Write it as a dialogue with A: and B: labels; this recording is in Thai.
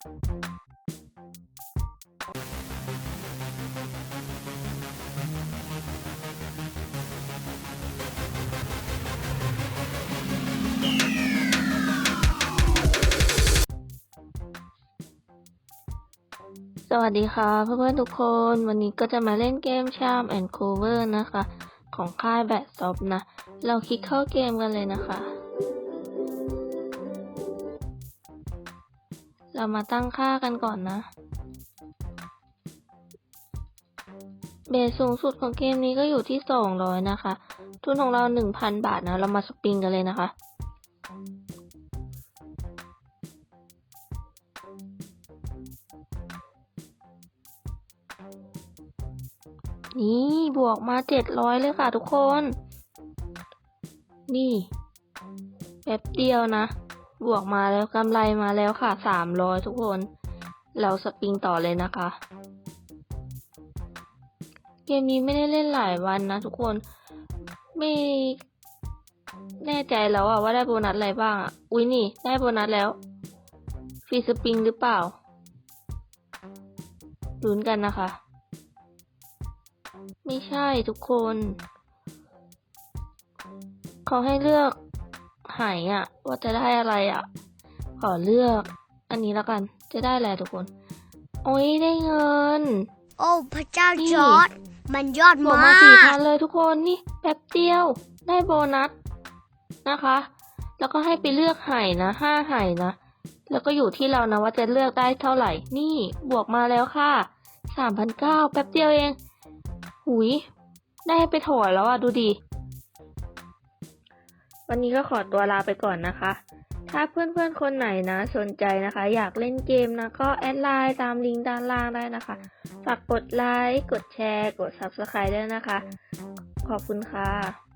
A: สวัสดีค่ะเพื่อนๆทุกคนวันนี้ก็จะมาเล่นเกม Charm and Cover นะคะ ของค่ายแบทซอฟนะ เราคลิกเข้าเกมกันเลยนะคะ เรามาตั้งค่ากันก่อนนะ เบสสูงสุดของเกมนี้ก็อยู่ที่ 200 นะคะ ทุนของเรา 1,000 บาทนะ เรามาสปริงกันเลยนะคะนี่บวกมาเจ็ดร้อยเลยค่ะทุกคน นี่ แป๊บเดียวนะ บวกมาแล้วกำไรมาแล้วค่ะสามร้อยทุกคน เราสปริงต่อเลยนะคะ เกมนี้ไม่ได้เล่นหลายวันนะทุกคน ไม่แน่ใจแล้วอะว่าได้โบนัสอะไรบ้างอะอุ้ยนี่ ได้โบนัสแล้ว ฟรีสปริงหรือเปล่าลุ้นกันนะคะ ไม่ใช่ทุกคน เขาให้เลือก หายอะว่าจะได้อะไรอะขอเลือก อันนี้แล้วกัน จะได้อะไรทุกคน โอ้ยได้เงิน
B: โอ้พระเจ้า
A: นี่
B: จอร์ดมันยอด
A: บวก
B: มา
A: มาสี่พั
B: ก
A: นเลยทุกคนนี่แป๊บเดียว ได้โบนัสนะคะ แล้วก็ให้ไปเลือกไห่นะห้าไห่นะ แล้วก็อยู่ที่เรานะว่าจะเลือกได้เท่าไหร่ นี่บวกมาแล้วค่ะสามพันเก้าแป๊บเดียวเอง หุย ได้ไปถอยแล้วอะ ดูดิ วันนี้ก็ขอตัวลาไปก่อนนะคะ ถ้าเพื่อนๆคนไหนนะสนใจนะคะ อยากเล่นเกมนะก็แอดไลน์ตามลิงก์ด้านล่างได้นะคะ ฝากกดไลค์ กดแชร์ กด Subscribe ด้วยนะคะ ขอบคุณค่ะ